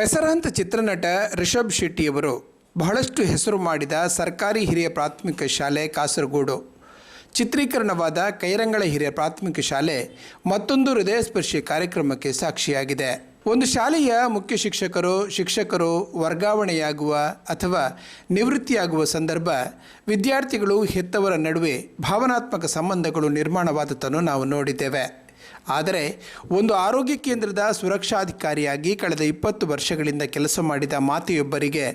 ಹೆಸರಾಂತ ಚಿತ್ರನಟ ರಿಷಬ್ ಶೆಟ್ಟಿಯವರು ಬಹಳಷ್ಟು ಹೆಸರು ಮಾಡಿದ ಸರ್ಕಾರಿ ಹಿರಿಯ ಪ್ರಾಥಮಿಕ ಶಾಲೆ ಕಾಸರಗೋಡು. ಚಿತ್ರೀಕರಣವಾದ ಕೈರಂಗಳ ಹಿರಿಯ ಪ್ರಾಥಮಿಕ ಶಾಲೆ ಮತ್ತೊಂದು ಹೃದಯಸ್ಪರ್ಶಿ ಕಾರ್ಯಕ್ರಮಕ್ಕೆ ಸಾಕ್ಷಿಯಾಗಿದೆ. ಒಂದು ಶಾಲೆಯ ಮುಖ್ಯ ಶಿಕ್ಷಕರು ಶಿಕ್ಷಕರು ವರ್ಗಾವಣೆಯಾಗುವ ಅಥವಾ ನಿವೃತ್ತಿಯಾಗುವ ಸಂದರ್ಭ ವಿದ್ಯಾರ್ಥಿಗಳು ಹೆತ್ತವರ ನಡುವೆ ಭಾವನಾತ್ಮಕ ಸಂಬಂಧಗಳು ನಿರ್ಮಾಣವಾದದ್ದನ್ನು ನಾವು ನೋಡಿದ್ದೇವೆ. ಆದರೆ ಒಂದು ಆರೋಗ್ಯ ಕೇಂದ್ರದ ಸುರಕ್ಷಾಧಿಕಾರಿಯಾಗಿ ಕಳೆದ ಇಪ್ಪತ್ತು ವರ್ಷಗಳಿಂದ ಕೆಲಸ ಮಾಡಿದ ಮಾತೆಯೊಬ್ಬರಿಗೆ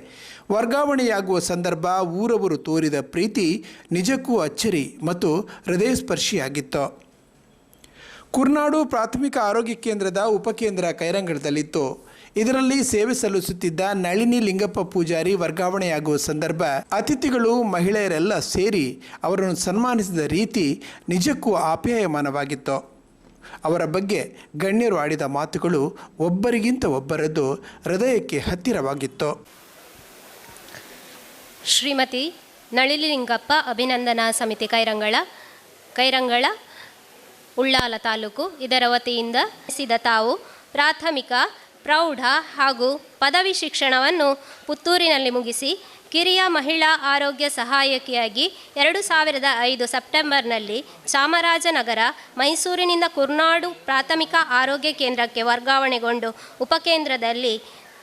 ವರ್ಗಾವಣೆಯಾಗುವ ಸಂದರ್ಭ ಊರವರು ತೋರಿದ ಪ್ರೀತಿ ನಿಜಕ್ಕೂ ಅಚ್ಚರಿ ಮತ್ತು ಹೃದಯಸ್ಪರ್ಶಿಯಾಗಿತ್ತು. ಕುರ್ನಾಡು ಪ್ರಾಥಮಿಕ ಆರೋಗ್ಯ ಕೇಂದ್ರದ ಉಪಕೇಂದ್ರ ಕೈರಂಗಡದಲ್ಲಿತ್ತು ಇದರಲ್ಲಿ ಸೇವೆ ಸಲ್ಲಿಸುತ್ತಿದ್ದ ನಳಿನಿ ಲಿಂಗಪ್ಪ ಪೂಜಾರಿ ವರ್ಗಾವಣೆಯಾಗುವ ಸಂದರ್ಭ ಅತಿಥಿಗಳು ಮಹಿಳೆಯರೆಲ್ಲ ಸೇರಿ ಅವರನ್ನು ಸನ್ಮಾನಿಸಿದ ರೀತಿ ನಿಜಕ್ಕೂ ಆಪ್ಯಾಯಮಾನವಾಗಿತ್ತು. ಅವರ ಬಗ್ಗೆ ಗಣ್ಯರು ಆಡಿದ ಮಾತುಗಳು ಒಬ್ಬರಿಗಿಂತ ಒಬ್ಬರದ್ದು ಹೃದಯಕ್ಕೆ ಹತ್ತಿರವಾಗಿತ್ತು. ಶ್ರೀಮತಿ ನಳಿಲಿಂಗಪ್ಪ ಅಭಿನಂದನಾ ಸಮಿತಿ ಕೈರಂಗಳ ಕೈರಂಗಳ, ಉಳ್ಳಾಲ ತಾಲೂಕು ಇದರ ವತಿಯಿಂದ ಸಿದ ತಾವು ಪ್ರಾಥಮಿಕ, ಪ್ರೌಢ ಹಾಗೂ ಪದವಿ ಶಿಕ್ಷಣವನ್ನು ಪುತ್ತೂರಿನಲ್ಲಿ ಮುಗಿಸಿ ಕಿರಿಯ ಮಹಿಳಾ ಆರೋಗ್ಯ ಸಹಾಯಕಿಯಾಗಿ ಎರಡು ಸಾವಿರದ ಐದು ಸೆಪ್ಟೆಂಬರ್ನಲ್ಲಿ ಚಾಮರಾಜನಗರ, ಮೈಸೂರಿನಿಂದ ಕುರ್ನಾಡು ಪ್ರಾಥಮಿಕ ಆರೋಗ್ಯ ಕೇಂದ್ರಕ್ಕೆ ವರ್ಗಾವಣೆಗೊಂಡು ಉಪಕೇಂದ್ರದಲ್ಲಿ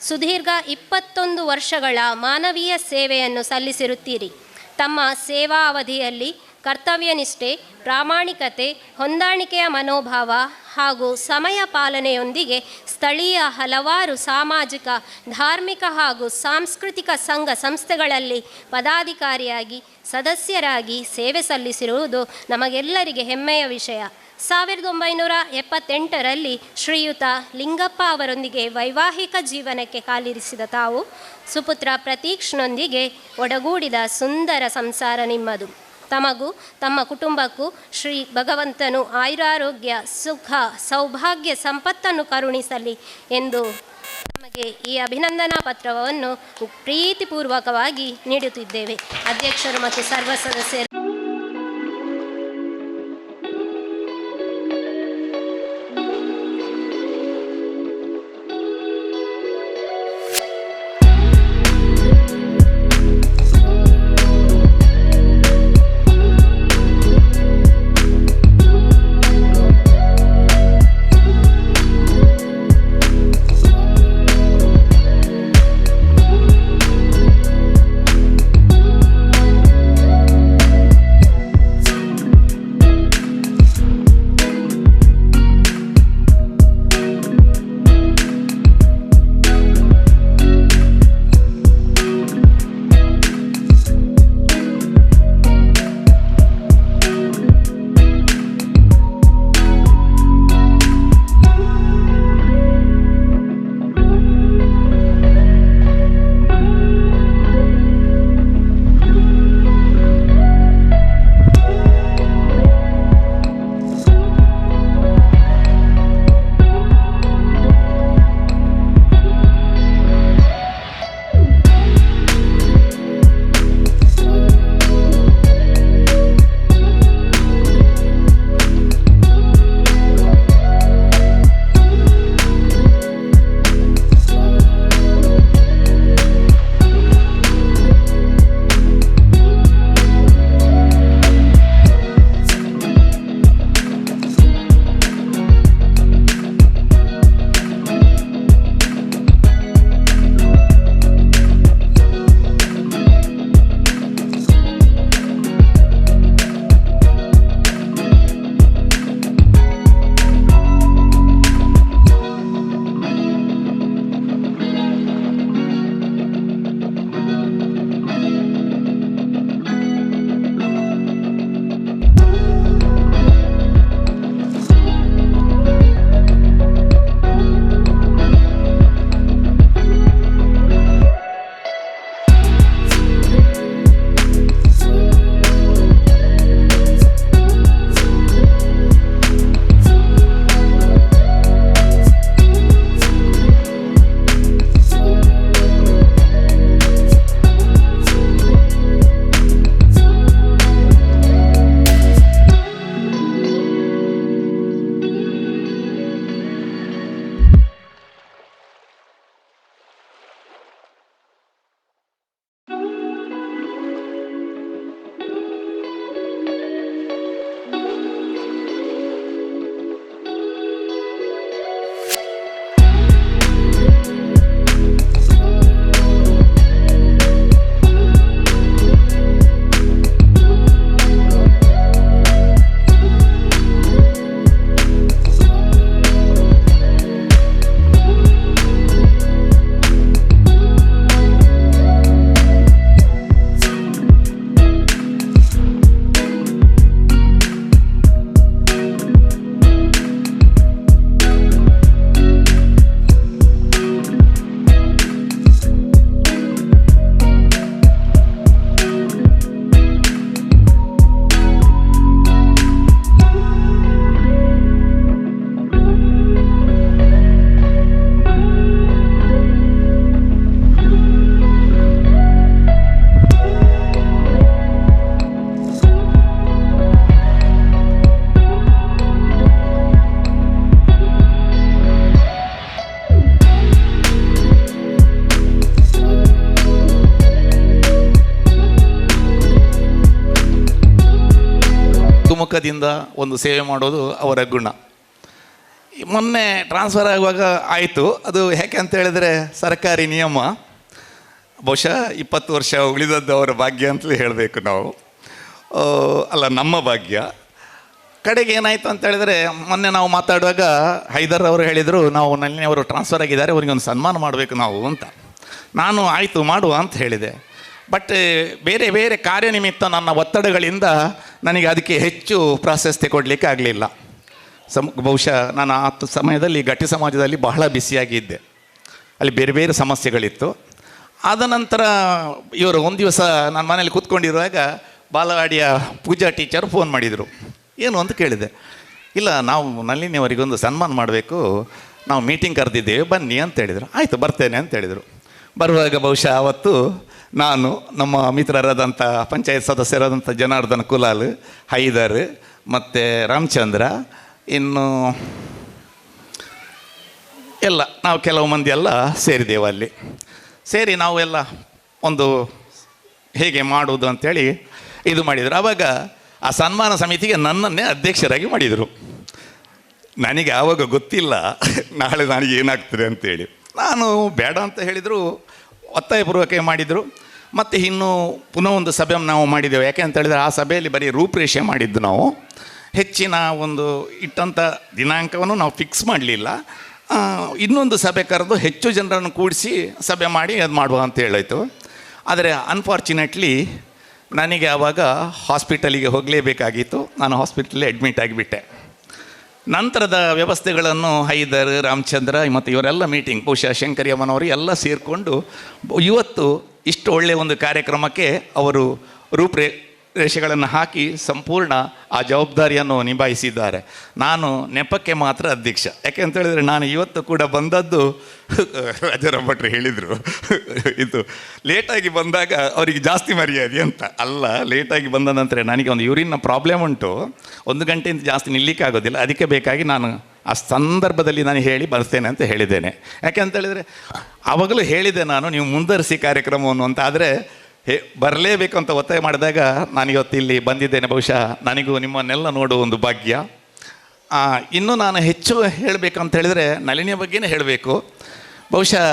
ಸುದೀರ್ಘ ಇಪ್ಪತ್ತೊಂದು ವರ್ಷಗಳ ಮಾನವೀಯ ಸೇವೆಯನ್ನು ಸಲ್ಲಿಸಿರುತ್ತೀರಿ. ತಮ್ಮ ಸೇವಾ ಅವಧಿಯಲ್ಲಿ ಕರ್ತವ್ಯನಿಷ್ಠೆ, ಪ್ರಾಮಾಣಿಕತೆ, ಹೊಂದಾಣಿಕೆಯ ಮನೋಭಾವ ಹಾಗೂ ಸಮಯ ಪಾಲನೆಯೊಂದಿಗೆ ಸ್ಥಳೀಯ ಹಲವಾರು ಸಾಮಾಜಿಕ, ಧಾರ್ಮಿಕ ಹಾಗೂ ಸಾಂಸ್ಕೃತಿಕ ಸಂಘ ಸಂಸ್ಥೆಗಳಲ್ಲಿ ಪದಾಧಿಕಾರಿಯಾಗಿ, ಸದಸ್ಯರಾಗಿ ಸೇವೆ ಸಲ್ಲಿಸಿರುವುದು ನಮಗೆಲ್ಲರಿಗೆ ಹೆಮ್ಮೆಯ ವಿಷಯ. ಸಾವಿರದ ಒಂಬೈನೂರ ಎಪ್ಪತ್ತೆಂಟರಲ್ಲಿ ಶ್ರೀಯುತ ಲಿಂಗಪ್ಪ ಅವರೊಂದಿಗೆ ವೈವಾಹಿಕ ಜೀವನಕ್ಕೆ ಕಾಲಿರಿಸಿದ ತಾವು, ಸುಪುತ್ರ ಪ್ರತೀಕ್ಷ್ನೊಂದಿಗೆ ಒಡಗೂಡಿದ ಸುಂದರ ಸಂಸಾರ ನಿಮ್ಮದು. ತಮಗೂ, ತಮ್ಮ ಕುಟುಂಬಕ್ಕೂ ಶ್ರೀ ಭಗವಂತನು ಆಯುರಾರೋಗ್ಯ, ಸುಖ, ಸೌಭಾಗ್ಯ ಸಂಪತ್ತನ್ನು ಕರುಣಿಸಲಿ ಎಂದು ನಮಗೆ ಈ ಅಭಿನಂದನಾ ಪತ್ರವನ್ನು ಪ್ರೀತಿಪೂರ್ವಕವಾಗಿ ನೀಡುತ್ತಿದ್ದೇವೆ. ಅಧ್ಯಕ್ಷರು ಮತ್ತು ಸರ್ವ ಸದಸ್ಯರು ನಗುಮುಖದಿಂದ ಒಂದು ಸೇವೆ ಮಾಡೋದು ಅವರ ಗುಣ. ಮೊನ್ನೆ ಟ್ರಾನ್ಸ್ಫರ್ ಆಗುವಾಗ ಆಯಿತು. ಅದು ಯಾಕೆ ಅಂತ ಹೇಳಿದರೆ ಸರ್ಕಾರಿ ನಿಯಮ. ಬಹುಶಃ ಇಪ್ಪತ್ತು ವರ್ಷ ಉಳಿದದ್ದು ಅವರ ಭಾಗ್ಯ ಅಂತಲೇ ಹೇಳಬೇಕು ನಾವು. ಅಲ್ಲ, ನಮ್ಮ ಭಾಗ್ಯ. ಕಡೆಗೆ ಏನಾಯಿತು ಅಂತ ಹೇಳಿದರೆ ಮೊನ್ನೆ ನಾವು ಮಾತಾಡುವಾಗ ಹೈದರ್ ಅವರು ಹೇಳಿದರು, ನಾವು ನಲ್ಲಿ ಅವರು ಟ್ರಾನ್ಸ್ಫರ್ ಆಗಿದ್ದಾರೆ, ಅವರಿಗೆ ಒಂದು ಸನ್ಮಾನ ಮಾಡಬೇಕು ನಾವು ಅಂತ. ನಾನು ಆಯಿತು ಮಾಡುವ ಅಂತ ಹೇಳಿದೆ. ಬಟ್ ಬೇರೆ ಬೇರೆ ಕಾರ್ಯನಿಮಿತ್ತ ನನ್ನ ಒತ್ತಡಗಳಿಂದ ನನಗೆ ಅದಕ್ಕೆ ಹೆಚ್ಚು ಪ್ರಾಶಸ್ತ್ಯ ಕೊಡಲಿಕ್ಕೆ ಆಗಲಿಲ್ಲ. ಸಮ, ಬಹುಶಃ ನಾನು ಆ ಸಮಯದಲ್ಲಿ ಗಟ್ಟಿ ಸಮಾಜದಲ್ಲಿ ಬಹಳ ಬಿಸಿಯಾಗಿದ್ದೆ ಅಲ್ಲಿ ಬೇರೆ ಬೇರೆ ಸಮಸ್ಯೆಗಳಿತ್ತು. ಆದ ನಂತರ ಇವರು ಒಂದು ದಿವಸ ನಾನು ಮನೇಲಿ ಕೂತ್ಕೊಂಡಿರುವಾಗ ಬಾಲವಾಡಿಯ ಪೂಜಾ ಟೀಚರ್ ಫೋನ್ ಮಾಡಿದರು. ಏನು ಅಂತ ಕೇಳಿದೆ. ಇಲ್ಲ, ನಾವು ನಲ್ಲಿನಿಯವರಿಗೊಂದು ಸನ್ಮಾನ ಮಾಡಬೇಕು. ನಾವು ಮೀಟಿಂಗ್ ಕರೆದಿದ್ದೇವೆ, ಬನ್ನಿ ಅಂತ ಹೇಳಿದರು. ಆಯಿತು, ಬರ್ತೇನೆ ಅಂತ ಹೇಳಿದರು. ಬರುವಾಗ ಬಹುಶಃ ಅವತ್ತು ನಾನು ನಮ್ಮ ಮಿತ್ರರಾದಂಥ ಪಂಚಾಯತ್ ಸದಸ್ಯರಾದಂಥ ಜನಾರ್ದನ್ ಕುಲಾಲ್, ಹೈದರ್ ಮತ್ತು ರಾಮಚಂದ್ರ, ಇನ್ನು ಎಲ್ಲ ನಾವು ಕೆಲವು ಮಂದಿ ಎಲ್ಲ ಸೇರಿದ್ದೇವೆ ಅಲ್ಲಿ. ಸೇರಿ ನಾವು ಎಲ್ಲ ಒಂದು ಹೇಗೆ ಮಾಡುವುದು ಅಂಥೇಳಿ ಇದು ಮಾಡಿದರು. ಆವಾಗ ಆ ಸನ್ಮಾನ ಸಮಿತಿಗೆ ನನ್ನನ್ನೇ ಅಧ್ಯಕ್ಷರಾಗಿ ಮಾಡಿದರು. ನನಗೆ ಆವಾಗ ಗೊತ್ತಿಲ್ಲ, ನಾಳೆ ನನಗೆ ಏನಾಗ್ತದೆ ಅಂತೇಳಿ. ನಾನು ಬೇಡ ಅಂತ ಹೇಳಿದರು ಒತ್ತಾಯಪೂರ್ವಕ ಮಾಡಿದರು. ಮತ್ತು ಇನ್ನೂ ಪುನಃ ಒಂದು ಸಭೆ ನಾವು ಮಾಡಿದ್ದೇವೆ. ಯಾಕೆ ಅಂತ ಹೇಳಿದರೆ ಆ ಸಭೆಯಲ್ಲಿ ಬರೀ ರೂಪರೇಷೆ ಮಾಡಿದ್ದು ನಾವು. ಹೆಚ್ಚಿನ ಒಂದು ಇಟ್ಟಂಥ ದಿನಾಂಕವನ್ನು ನಾವು ಫಿಕ್ಸ್ ಮಾಡಲಿಲ್ಲ. ಇನ್ನೊಂದು ಸಭೆ ಕರೆದು ಹೆಚ್ಚು ಜನರನ್ನು ಕೂಡಿಸಿ ಸಭೆ ಮಾಡಿ ಅದು ಮಾಡುವ ಅಂತ ಹೇಳಾಯಿತು. ಆದರೆ ಅನ್ಫಾರ್ಚುನೇಟ್ಲಿ ನನಗೆ ಆವಾಗ ಹಾಸ್ಪಿಟಲಿಗೆ ಹೋಗಲೇಬೇಕಾಗಿತ್ತು. ನಾನು ಹಾಸ್ಪಿಟಲಲ್ಲಿ ಅಡ್ಮಿಟ್ ಆಗಿಬಿಟ್ಟೆ. ನಂತರದ ವ್ಯವಸ್ಥೆಗಳನ್ನು ಹೈದರ್, ರಾಮಚಂದ್ರ, ಮತ್ತು ಇವರೆಲ್ಲ ಮೀಟಿಂಗ್ ಬಹುಶಃ ಶಂಕರಿಯಮ್ಮನವರು ಎಲ್ಲ ಸೇರಿಕೊಂಡು, ಇವತ್ತು ಇಷ್ಟು ಒಳ್ಳೆಯ ಒಂದು ಕಾರ್ಯಕ್ರಮಕ್ಕೆ ಅವರು ರೂಪರೇ ರೇಷೆಗಳನ್ನು ಹಾಕಿ ಸಂಪೂರ್ಣ ಆ ಜವಾಬ್ದಾರಿಯನ್ನು ನಿಭಾಯಿಸಿದ್ದಾರೆ. ನಾನು ನೆಪಕ್ಕೆ ಮಾತ್ರ ಅಧ್ಯಕ್ಷ. ಯಾಕೆ ಅಂತ ಹೇಳಿದರೆ ನಾನು ಇವತ್ತು ಕೂಡ ಬಂದದ್ದು ರಾಜಾರಾಮ್ ಭಟ್ರು ಹೇಳಿದರು, ಇದು ಲೇಟಾಗಿ ಬಂದಾಗ ಅವರಿಗೆ ಜಾಸ್ತಿ ಮರ್ಯಾದೆ ಅಂತ. ಅಲ್ಲ, ಲೇಟಾಗಿ ಬಂದ ನಂತರ ನನಗೆ ಒಂದು ಯೂರಿನ್ನ ಪ್ರಾಬ್ಲಮ್ ಉಂಟು. ಒಂದು ಗಂಟೆಯಿಂದ ಜಾಸ್ತಿ ನಿಲ್ಲಿಕ್ಕೆ ಆಗೋದಿಲ್ಲ. ಅದಕ್ಕೆ ಬೇಕಾಗಿ ನಾನು ಆ ಸಂದರ್ಭದಲ್ಲಿ ನಾನು ಹೇಳಿ ಬರ್ತೇನೆ ಅಂತ ಹೇಳಿದ್ದೇನೆ. ಯಾಕೆ ಅಂತ ಹೇಳಿದರೆ ಆವಾಗಲೂ ಹೇಳಿದೆ ನಾನು, ನೀವು ಮುಂದರಿಸಿ ಕಾರ್ಯಕ್ರಮವನ್ನು ಅಂತ. ಆದರೆ ಹೇ, ಬರಲೇಬೇಕು ಅಂತ ಒತ್ತಾಯ ಮಾಡಿದಾಗ ನಾನು ಇವತ್ತು ಇಲ್ಲಿ ಬಂದಿದ್ದೇನೆ. ಬಹುಶಃ ನನಗೂ ನಿಮ್ಮನ್ನೆಲ್ಲ ನೋಡುವ ಒಂದು ಭಾಗ್ಯ. ಇನ್ನು ನಾನು ಹೆಚ್ಚು ಹೇಳಬೇಕಂತ ಹೇಳಿದರೆ ನಳಿನಿಯ ಬಗ್ಗೆನೇ ಹೇಳಬೇಕು. ಬಹುಶಃ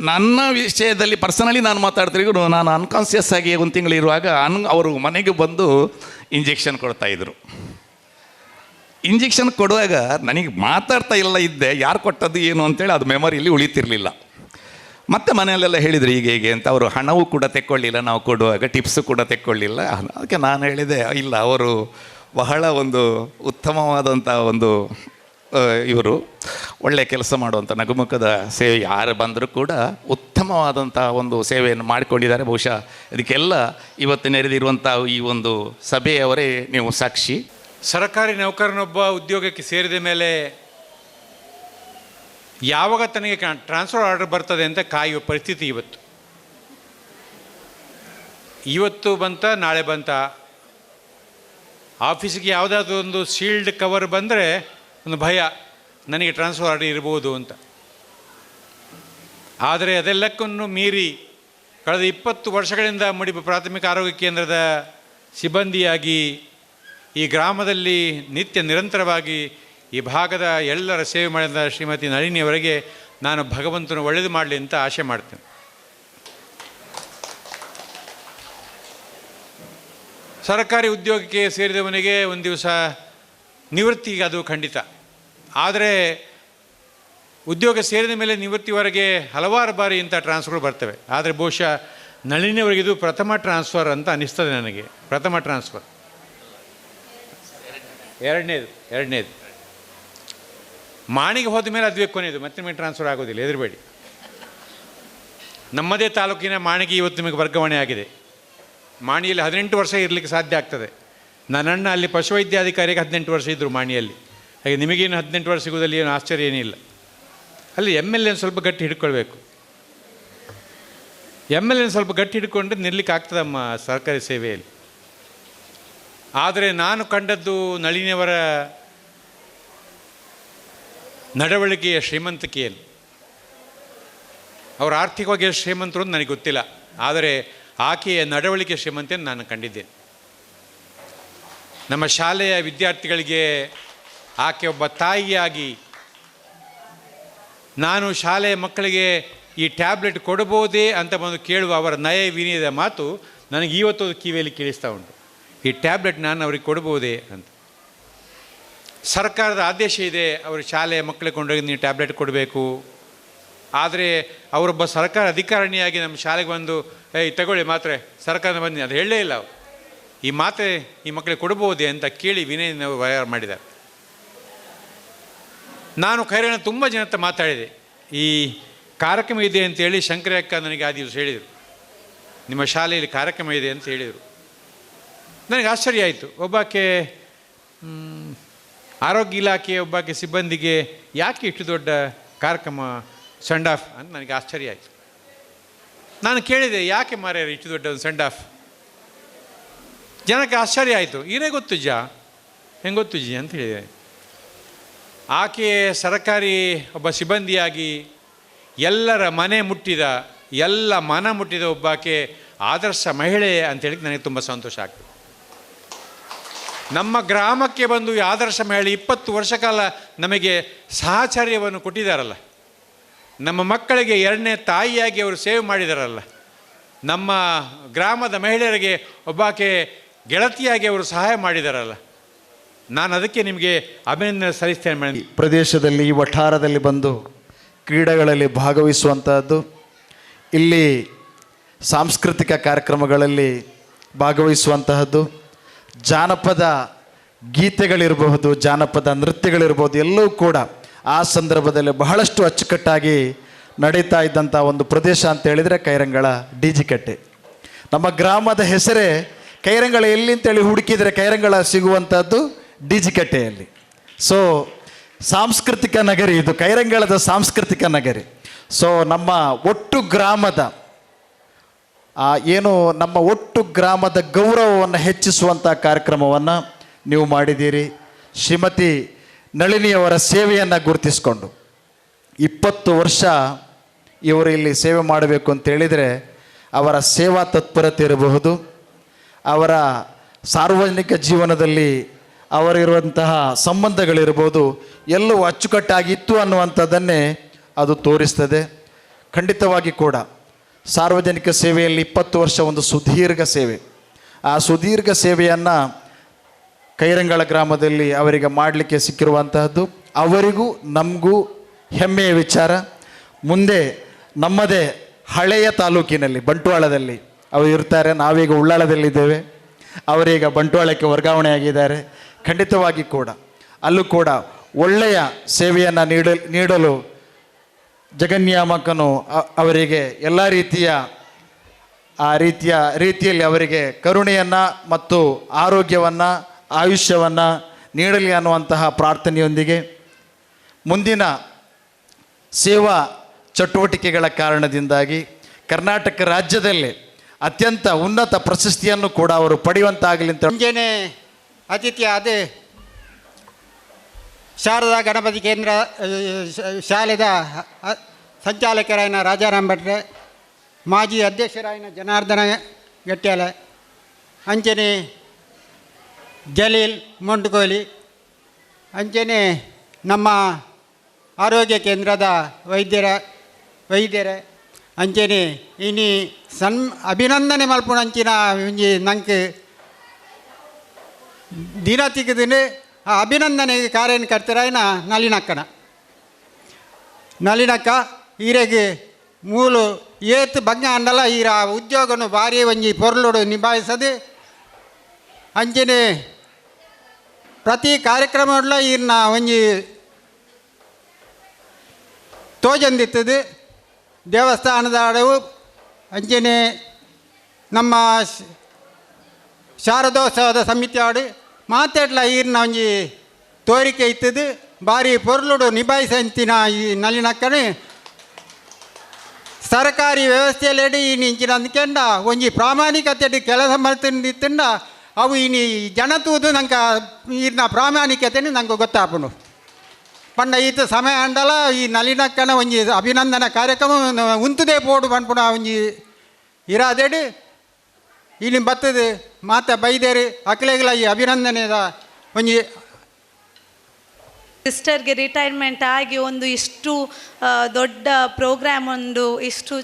ನನ್ನ ವಿಷಯದಲ್ಲಿ ಪರ್ಸನಲಿ ನಾನು ಮಾತಾಡ್ತಿದ್ರು ನಾನು ಅನ್ಕಾನ್ಸಿಯಸ್ ಆಗಿ ಒಂದು ತಿಂಗಳಿರುವಾಗ ಅನ್, ಅವರು ಮನೆಗೆ ಬಂದು ಇಂಜೆಕ್ಷನ್ ಕೊಡ್ತಾಯಿದ್ರು ಇಂಜೆಕ್ಷನ್ ಕೊಡುವಾಗ ನನಗೆ ಮಾತಾಡ್ತಾ ಇಲ್ಲ ಇದ್ದೆ, ಯಾರು ಕೊಟ್ಟದ್ದು ಏನು ಅಂತೇಳಿ ಅದು ಮೆಮೊರಿಯಲ್ಲಿ ಉಳಿತಿರಲಿಲ್ಲ. ಮತ್ತೆ ಮನೆಯಲ್ಲೆಲ್ಲ ಹೇಳಿದರು, ಹೀಗೆ, ಹೇಗೆ ಅಂತ ಅವರು ಹಣವೂ ಕೂಡ ತೆಕ್ಕೊಳ್ಳಿಲ್ಲ, ನಾವು ಕೊಡುವಾಗ ಟಿಪ್ಸು ಕೂಡ ತೆಕ್ಕೊಳ್ಳಿಲ್ಲ. ಅದಕ್ಕೆ ನಾನು ಹೇಳಿದೆ, ಇಲ್ಲ, ಅವರು ಬಹಳ ಒಂದು ಉತ್ತಮವಾದಂಥ ಒಂದು ಇವರು. ಒಳ್ಳೆ ಕೆಲಸ ಮಾಡುವಂಥ ನಗುಮುಖದ ಸೇವೆ ಯಾರು ಬಂದರೂ ಕೂಡ ಉತ್ತಮವಾದಂಥ ಒಂದು ಸೇವೆಯನ್ನು ಮಾಡಿಕೊಂಡಿದ್ದಾರೆ. ಬಹುಶಃ ಇದಕ್ಕೆಲ್ಲ ಇವತ್ತು ನೆರೆದಿರುವಂಥ ಈ ಒಂದು ಸಭೆಯವರೇ ನೀವು ಸಾಕ್ಷಿ. ಸರ್ಕಾರಿ ನೌಕರನೊಬ್ಬ ಉದ್ಯೋಗಕ್ಕೆ ಸೇರಿದ ಮೇಲೆ ಯಾವಾಗ ತನಗೆ ಟ್ರಾನ್ಸ್ಫರ್ ಆರ್ಡರ್ ಬರ್ತದೆ ಅಂತ ಕಾಯುವ ಪರಿಸ್ಥಿತಿ ಇವತ್ತು. ಇವತ್ತು ಬಂತ, ನಾಳೆ ಬಂತ. ಆಫೀಸಿಗೆ ಯಾವುದಾದ್ರೂ ಒಂದು ಶೀಲ್ಡ್ ಕವರ್ ಬಂದರೆ ಒಂದು ಭಯ, ನನಗೆ ಟ್ರಾನ್ಸ್ಫರ್ ಆರ್ಡರ್ ಇರ್ಬೋದು ಅಂತ. ಆದರೆ ಅದೆಲ್ಲಕ್ಕನ್ನು ಮೀರಿ ಕಳೆದ ಇಪ್ಪತ್ತು ವರ್ಷಗಳಿಂದ ಮುಡಿಪು ಪ್ರಾಥಮಿಕ ಆರೋಗ್ಯ ಕೇಂದ್ರದ ಸಿಬ್ಬಂದಿಯಾಗಿ ಈ ಗ್ರಾಮದಲ್ಲಿ ನಿತ್ಯ ನಿರಂತರವಾಗಿ ಈ ಭಾಗದ ಎಲ್ಲರ ಸೇವೆ ಮಾಡಿದ ಶ್ರೀಮತಿ ನಳಿನಿಯವರಿಗೆ ನಾನು ಭಗವಂತನ ಒಳ್ಳೇದು ಮಾಡಲಿ ಅಂತ ಆಶೆ ಮಾಡ್ತೇನೆ. ಸರ್ಕಾರಿ ಉದ್ಯೋಗಕ್ಕೆ ಸೇರಿದವನಿಗೆ ಒಂದು ದಿವಸ ನಿವೃತ್ತಿಗೆ ಅದು ಖಂಡಿತ. ಆದರೆ ಉದ್ಯೋಗ ಸೇರಿದ ಮೇಲೆ ನಿವೃತ್ತಿವರೆಗೆ ಹಲವಾರು ಬಾರಿ ಇಂಥ ಟ್ರಾನ್ಸ್ಫರ್ಗಳು ಬರ್ತವೆ. ಆದರೆ ಬಹುಶಃ ನಳಿನಿಯವರಿಗೆ ಇದು ಪ್ರಥಮ ಟ್ರಾನ್ಸ್ಫರ್ ಅಂತ ಅನ್ನಿಸ್ತದೆ ನನಗೆ. ಪ್ರಥಮ ಟ್ರಾನ್ಸ್ಫರ್. ಎರಡನೇದು ಎರಡನೇದು. ಮಾಣಿಗೆ ಹೋದ ಮೇಲೆ ಅದುವೇ ಕೊನೆಯದು ಮತ್ತೆ ನಿಮಗೆ ಟ್ರಾನ್ಸ್ಫರ್ ಆಗೋದಿಲ್ಲ, ಹೆದರಬೇಡಿ. ನಮ್ಮದೇ ತಾಲೂಕಿನ ಮಾಣಿಗೆ ಇವತ್ತು ನಿಮಗೆ ವರ್ಗಾವಣೆ ಆಗಿದೆ. ಮಾಣಿಯಲ್ಲಿ ಹದಿನೆಂಟು ವರ್ಷ ಇರಲಿಕ್ಕೆ ಸಾಧ್ಯ ಆಗ್ತದೆ. ನನ್ನಣ್ಣ ಅಲ್ಲಿ ಪಶುವೈದ್ಯಾಧಿಕಾರಿಗೆ ಹದಿನೆಂಟು ವರ್ಷ ಇದ್ದರು ಮಾಣಿಯಲ್ಲಿ. ಹಾಗೆ ನಿಮಗೇನು ಹದಿನೆಂಟು ವರ್ಷ ಸಿಗೋದಲ್ಲಿ ಏನು ಆಶ್ಚರ್ಯ ಏನಿಲ್ಲ. ಅಲ್ಲಿ ಎಂ ಎಲ್ ಎನ್ ಸ್ವಲ್ಪ ಗಟ್ಟಿ ಹಿಡ್ಕೊಳ್ಬೇಕು. ಎಂ ಎಲ್ ಎನ್ ಸ್ವಲ್ಪ ಗಟ್ಟಿ ಹಿಡ್ಕೊಂಡ್ರೆ ನಿಲ್ಲಕ್ಕೆ ಆಗ್ತದಮ್ಮ ಸರ್ಕಾರಿ ಸೇವೆಯಲ್ಲಿ. ಆದರೆ ನಾನು ಕಂಡದ್ದು ನಳಿನಿಯವರ ನಡವಳಿಕೆಯ ಶ್ರೀಮಂತಿಕೆಯಲ್ಲಿ. ಅವರು ಆರ್ಥಿಕವಾಗಿ ಶ್ರೀಮಂತರು ಅಂತ ನನಗೆ ಗೊತ್ತಿಲ್ಲ. ಆದರೆ ಆಕೆಯ ನಡವಳಿಕೆ ಶ್ರೀಮಂತೆಯನ್ನು ನಾನು ಕಂಡಿದ್ದೇನೆ. ನಮ್ಮ ಶಾಲೆಯ ವಿದ್ಯಾರ್ಥಿಗಳಿಗೆ ಆಕೆ ಒಬ್ಬ ತಾಯಿಯಾಗಿ ನಾನು ಶಾಲೆಯ ಮಕ್ಕಳಿಗೆ ಈ ಟ್ಯಾಬ್ಲೆಟ್ ಕೊಡಬಹುದೇ ಅಂತ ಬಂದು ಕೇಳುವ ಅವರ ನಯ ವಿನಯದ ಮಾತು ನನಗೆ ಇವತ್ತು ಕಿವಿಯಲ್ಲಿ ಕೇಳಿಸ್ತಾ ಉಂಟು. ಈ ಟ್ಯಾಬ್ಲೆಟ್ ನಾನು ಅವ್ರಿಗೆ ಕೊಡಬಹುದೇ ಅಂತ. ಸರ್ಕಾರದ ಆದೇಶ ಇದೆ, ಅವರು ಶಾಲೆ ಮಕ್ಕಳಿಗೆ ಕೊಂಡೋಗಿ ನೀವು ಟ್ಯಾಬ್ಲೆಟ್ ಕೊಡಬೇಕು. ಆದರೆ ಅವರೊಬ್ಬ ಸರ್ಕಾರ ಅಧಿಕಾರಣಿಯಾಗಿ ನಮ್ಮ ಶಾಲೆಗೆ ಬಂದು, ಏಯ್, ತಗೊಳ್ಳಿ ಮಾತ್ರೆ ಸರ್ಕಾರದ ಬಂದು ಅದು ಹೇಳಲೇ ಇಲ್ಲ ಈ ಮಾತ್ರೆ ಈ ಮಕ್ಕಳಿಗೆ ಕೊಡಬಹುದೇ ಅಂತ ಕೇಳಿ ವಿನಯ ವ್ಯವಹಾರ ಮಾಡಿದ್ದಾರೆ. ನಾನು ಕೈರಣ ತುಂಬ ಜನ ಮಾತಾಡಿದೆ. ಈ ಕಾರ್ಯಕ್ರಮ ಇದೆ ಅಂತೇಳಿ ಶಂಕರಕ್ಕ ನನಗೆ ಆ ದಿವಸ ಹೇಳಿದರು. ನಿಮ್ಮ ಶಾಲೆಯಲ್ಲಿ ಕಾರ್ಯಕ್ರಮ ಇದೆ ಅಂತ ಹೇಳಿದರು. ನನಗೆ ಆಶ್ಚರ್ಯ ಆಯಿತು. ಒಬ್ಬಾಕೆ ಆರೋಗ್ಯ ಇಲಾಖೆಯ ಒಬ್ಬಾಕೆ ಸಿಬ್ಬಂದಿಗೆ ಯಾಕೆ ಇಷ್ಟು ದೊಡ್ಡ ಕಾರ್ಯಕ್ರಮ ಸೆಂಡ್ ಆಫ್ ಅಂತ ನನಗೆ ಆಶ್ಚರ್ಯ ಆಯಿತು. ನಾನು ಕೇಳಿದೆ, ಯಾಕೆ ಮಾರ್ಯಾರ ಇಷ್ಟು ದೊಡ್ಡ ಒಂದು ಸೆಂಡ್ ಆಫ್ ಜನಕ್ಕೆ ಆಶ್ಚರ್ಯ ಆಯಿತು. ಇರೇ ಗೊತ್ತು ಜಾ? ಹೆಂಗೆ ಗೊತ್ತು ಜಿ? ಅಂತ ಹೇಳಿದೆ. ಆಕೆ ಸರಕಾರಿ ಒಬ್ಬ ಸಿಬ್ಬಂದಿಯಾಗಿ ಎಲ್ಲರ ಮನೆ ಮುಟ್ಟಿದ, ಎಲ್ಲ ಮನ ಮುಟ್ಟಿದ ಒಬ್ಬಾಕೆ ಆದರ್ಶ ಮಹಿಳೆ ಅಂತೇಳಿ ನನಗೆ ತುಂಬ ಸಂತೋಷ ಆಗ್ತದೆ. ನಮ್ಮ ಗ್ರಾಮಕ್ಕೆ ಬಂದು ಈ ಆದರ್ಶ ಮಹಿಳೆ ಇಪ್ಪತ್ತು ವರ್ಷ ಕಾಲ ನಮಗೆ ಸಹಚರ್ಯವನ್ನು ಕೊಟ್ಟಿದ್ದಾರಲ್ಲ. ನಮ್ಮ ಮಕ್ಕಳಿಗೆ ಎರಡನೇ ತಾಯಿಯಾಗಿ ಅವರು ಸೇವೆ ಮಾಡಿದಾರಲ್ಲ. ನಮ್ಮ ಗ್ರಾಮದ ಮಹಿಳೆಯರಿಗೆ ಒಬ್ಬಾಕೆ ಗೆಳತಿಯಾಗಿ ಅವರು ಸಹಾಯ ಮಾಡಿದಾರಲ್ಲ. ನಾನು ಅದಕ್ಕೆ ನಿಮಗೆ ಅಭಿನಂದನೆ ಸಲ್ಲಿಸ್ತೇನೆ ಮೇಡಮ್ ಪ್ರದೇಶದಲ್ಲಿ, ಈ ವಠಾರದಲ್ಲಿ ಬಂದು ಕ್ರೀಡೆಗಳಲ್ಲಿ ಭಾಗವಹಿಸುವಂತಹದ್ದು, ಇಲ್ಲಿ ಸಾಂಸ್ಕೃತಿಕ ಕಾರ್ಯಕ್ರಮಗಳಲ್ಲಿ ಭಾಗವಹಿಸುವಂತಹದ್ದು ಜಾನಪದ ಗೀತೆಗಳಿರಬಹುದು, ಜಾನಪದ ನೃತ್ಯಗಳಿರ್ಬೋದು ಎಲ್ಲವೂ ಕೂಡ ಆ ಸಂದರ್ಭದಲ್ಲಿ ಬಹಳಷ್ಟು ಅಚ್ಚುಕಟ್ಟಾಗಿ ನಡೀತಾ ಇದ್ದಂಥ ಒಂದು ಪ್ರದೇಶ ಅಂತ ಹೇಳಿದರೆ ಕೈರಂಗಳ ಡಿ ಜಿ ಕಟ್ಟೆ. ನಮ್ಮ ಗ್ರಾಮದ ಹೆಸರೇ ಕೈರಂಗಳ ಎಲ್ಲಿ ಅಂತೇಳಿ ಹುಡುಕಿದರೆ ಕೈರಂಗಳ ಸಿಗುವಂಥದ್ದು ಡಿ ಜಿ ಕಟ್ಟೆಯಲ್ಲಿ. ಸೊ ಸಾಂಸ್ಕೃತಿಕ ನಗರಿ ಇದು, ಕೈರಂಗಳದ ಸಾಂಸ್ಕೃತಿಕ ನಗರಿ. ಸೊ ನಮ್ಮ ಒಟ್ಟು ಗ್ರಾಮದ ಏನು ನಮ್ಮ ಒಟ್ಟು ಗ್ರಾಮದ ಗೌರವವನ್ನು ಹೆಚ್ಚಿಸುವಂಥ ಕಾರ್ಯಕ್ರಮವನ್ನು ನೀವು ಮಾಡಿದ್ದೀರಿ. ಶ್ರೀಮತಿ ನಳಿನಿಯವರ ಸೇವೆಯನ್ನು ಗುರುತಿಸಿಕೊಂಡು ಇಪ್ಪತ್ತು ವರ್ಷ ಇವರು ಇಲ್ಲಿ ಸೇವೆ ಮಾಡಬೇಕು ಅಂತ ಹೇಳಿದರೆ ಅವರ ಸೇವಾ ತತ್ಪರತೆ ಇರಬಹುದು. ಅವರ ಸಾರ್ವಜನಿಕ ಜೀವನದಲ್ಲಿ ಅವರಿರುವಂತಹ ಸಂಬಂಧಗಳಿರ್ಬೋದು ಎಲ್ಲವೂ ಅಚ್ಚುಕಟ್ಟಾಗಿತ್ತು ಅನ್ನುವಂಥದ್ದನ್ನೇ ಅದು ತೋರಿಸ್ತದೆ. ಖಂಡಿತವಾಗಿ ಕೂಡ ಸಾರ್ವಜನಿಕ ಸೇವೆಯಲ್ಲಿ ಇಪ್ಪತ್ತು ವರ್ಷ ಒಂದು ಸುದೀರ್ಘ ಸೇವೆ. ಆ ಸುದೀರ್ಘ ಸೇವೆಯನ್ನು ಕೈರಂಗಳ ಗ್ರಾಮದಲ್ಲಿ ಅವರಿಗೆ ಮಾಡಲಿಕ್ಕೆ ಸಿಕ್ಕಿರುವಂತಹದ್ದು. ಅವರಿಗೂ ನಮಗೂ ಹೆಮ್ಮೆಯ ವಿಚಾರ. ಮುಂದೆ ನಮ್ಮದೇ ಹಳೆಯ ತಾಲೂಕಿನಲ್ಲಿ, ಬಂಟ್ವಾಳದಲ್ಲಿ ಅವರು ಇರ್ತಾರೆ. ನಾವೀಗ ಉಳ್ಳಾಳದಲ್ಲಿದ್ದೇವೆ. ಅವರೀಗ ಬಂಟ್ವಾಳಕ್ಕೆ ವರ್ಗಾವಣೆಯಾಗಿದ್ದಾರೆ. ಖಂಡಿತವಾಗಿ ಕೂಡ. ಅಲ್ಲೂ ಕೂಡ ಒಳ್ಳೆಯ ಸೇವೆಯನ್ನು ನೀಡ ನೀಡಲು ಜಗನ್ಯಾಮಕನು ಅವರಿಗೆ ಎಲ್ಲ ರೀತಿಯ, ಆ ರೀತಿಯ ರೀತಿಯಲ್ಲಿ ಅವರಿಗೆ ಕರುಣೆಯನ್ನು ಮತ್ತು ಆರೋಗ್ಯವನ್ನು, ಆಯುಷ್ಯವನ್ನು ನೀಡಲಿ ಅನ್ನುವಂತಹ ಪ್ರಾರ್ಥನೆಯೊಂದಿಗೆ ಮುಂದಿನ ಸೇವಾ ಚಟುವಟಿಕೆಗಳ ಕಾರಣದಿಂದಾಗಿ ಕರ್ನಾಟಕ ರಾಜ್ಯದಲ್ಲಿ ಅತ್ಯಂತ ಉನ್ನತ ಪ್ರಶಸ್ತಿಯನ್ನು ಕೂಡ ಅವರು ಪಡೆಯುವಂತಾಗಲಿ ಅಂತ ಮುಂಜಾನೆ ಅತಿಥಿ ಅದು ಶಾರದಾ ಗಣಪತಿ ಕೇಂದ್ರ ಶಾಲೆದ ಸಂಚಾಲಕರಾಯಿನ ರಾಜಾರಾಮ್ ಭಟ್ರೆ, ಮಾಜಿ ಅಧ್ಯಕ್ಷರಾಯಿನ ಜನಾರ್ದನ ಗಟ್ಟ್ಯಾಲೆ ಅಂಚನೆ ಜಲೀಲ್ ಮೊಂಡುಕೋಲಿ ಅಂಚನೆ ನಮ್ಮ ಆರೋಗ್ಯ ಕೇಂದ್ರದ ವೈದ್ಯರ, ವೈದ್ಯರೇ ಅಂಚನೆ ಇನಿ ಸನ್, ಅಭಿನಂದನೆ ಮಲ್ಪುಣಂಚಿನ ಒಂಜಿ ನಂಗೆ ದಿನ ತಿಕ್ಕದಿನ ಆ ಅಭಿನಂದನೆ ಕಾರ್ಯಕರ್ತರಾಯನ ನಲಿನಕ್ಕನ. ನಲಿನಕ್ಕ ಈರೆಗೆ ಮೂಲು ಏತ್ ಬಂಗ ಅಂಡಲ ಈರ ಉದ್ಯೋಗನು ಭಾರಿ ಒಂಜಿ ಪೊರ್ಲುಡು ನಿಭಾಯಿಸದೆ ಅಂಚನೆ ಪ್ರತಿ ಕಾರ್ಯಕ್ರಮ ಈರ್ನ ಒಂಜಿ ತೋಜಂದಿತ್ತದೆ. ದೇವಸ್ಥಾನದ ಅಡವು ಅಂಚನೆ ನಮ್ಮ ಶಾರದೋತ್ಸವದ ಸಮಿತಿ ಆಡು ಮಾತಾಡ್ಲ ಈರ್ನ ಒಂಜಿ ತೋರಿಕೆ ಬಾರಿ ಪೊರ್ಲುಡು ನಿಭಾಯಿಸಂತಿನ ಈ ನಲಿನಕ್ಕನೆ ಸರ್ಕಾರಿ ವ್ಯವಸ್ಥೆಯಲ್ಲಿ ಈ ನಿಂಚಿನ ಅಂದ್ಕೊಂಡ ಒಂಜಿ ಪ್ರಾಮಾಣಿಕತೆ ಕೆಲಸ ಮಾಡ್ತಿಂಡ ಅವು ಇನಿ ಜನತೂದು ನಂಗೆ ಈರ್ನ ಪ್ರಾಮಾಣಿಕತೆನು ನಂಗೆ ಗೊತ್ತಾಪುಂಡು ಪಂಡ ಈತ ಸಮಯ ಅಂಡಲ ಈ ನಲಿನಕ್ಕನ ಒಂಜಿ ಅಭಿನಂದನ ಕಾರ್ಯಕ್ರಮ ಉಂತುದೇ ಪೋಡು ಪನ್ಪುಣ ಒಂಜಿ ಇರಾದೆಡು. ಇನ್ನು ಬರ್ತದೆ, ಮಾತ ಬೈದೇರಿ ಅಕ್ಲೆಗಳ ಈ ಅಭಿನಂದನೆದ ಒಂಜಿ ಸಿಸ್ಟರ್ಗೆ ರಿಟೈರ್ಮೆಂಟ್ ಆಗಿ ಒಂದು ಇಷ್ಟು ದೊಡ್ಡ ಪ್ರೋಗ್ರಾಮ್ ಒಂದು ಇಷ್ಟು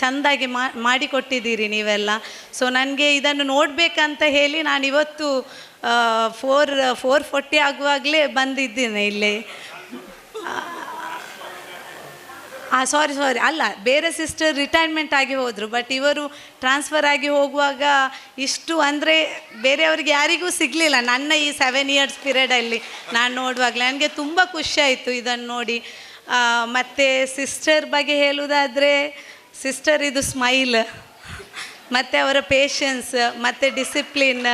ಚೆಂದಾಗಿ ಮಾಡಿಕೊಟ್ಟಿದ್ದೀರಿ ನೀವೆಲ್ಲ. ಸೊ ನನಗೆ ಇದನ್ನು ನೋಡಬೇಕಂತ ಹೇಳಿ ನಾನು ಇವತ್ತು ಫೋರ್ ಫೋರ್ ಫೋರ್ಟಿ ಆಗುವಾಗಲೇ ಬಂದಿದ್ದೇನೆ ಇಲ್ಲಿ. ಹಾಂ ಸಾರಿ ಸಾರಿ ಅಲ್ಲ, ಬೇರೆ ಸಿಸ್ಟರ್ ರಿಟೈರ್ಮೆಂಟ್ ಆಗಿ ಹೋದರು ಬಟ್ ಇವರು ಟ್ರಾನ್ಸ್ಫರ್ ಆಗಿ ಹೋಗುವಾಗ ಇಷ್ಟು ಅಂದರೆ ಬೇರೆಯವರಿಗೆ ಯಾರಿಗೂ ಸಿಗಲಿಲ್ಲ. ನನ್ನ ಈ ಸೆವೆನ್ ಇಯರ್ಸ್ ಪೀರಿಯಡಲ್ಲಿ ನಾನು ನೋಡುವಾಗಲೇ ನನಗೆ ತುಂಬ ಖುಷಿ ಆಯಿತು ಇದನ್ನು ನೋಡಿ. ಮತ್ತು ಸಿಸ್ಟರ್ ಬಗ್ಗೆ ಹೇಳುವುದಾದರೆ ಸಿಸ್ಟರ್ ಇದು ಸ್ಮೈಲ್ ಮತ್ತು ಅವರ ಪೇಷನ್ಸ್ ಮತ್ತು ಡಿಸಿಪ್ಲಿನ್